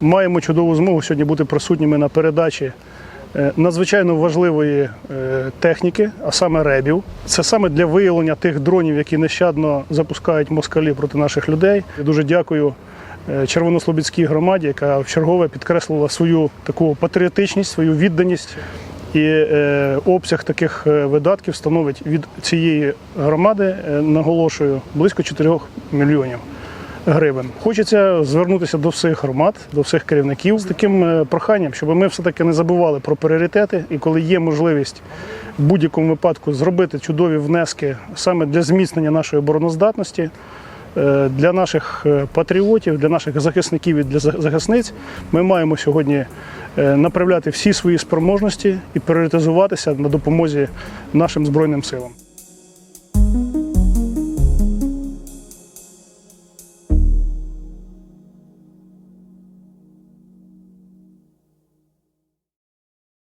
Маємо чудову змогу сьогодні бути присутніми на передачі е, надзвичайно важливої е, техніки, а саме ребів. Це саме для виявлення тих дронів, які нещадно запускають москалі проти наших людей. Я дуже дякую е, Червонослобідській громаді, яка вчергове підкреслила свою таку патріотичність, свою відданість. І е, обсяг таких е, видатків становить від цієї громади, е, наголошую, близько 4 мільйонів гривень. Хочеться звернутися до всіх громад, до всіх керівників з таким проханням, щоб ми все-таки не забували про пріоритети. І коли є можливість в будь-якому випадку зробити чудові внески саме для зміцнення нашої обороноздатності, для наших патріотів, для наших захисників і для захисниць, ми маємо сьогодні направляти всі свої спроможності і пріоритизуватися на допомозі нашим збройним силам.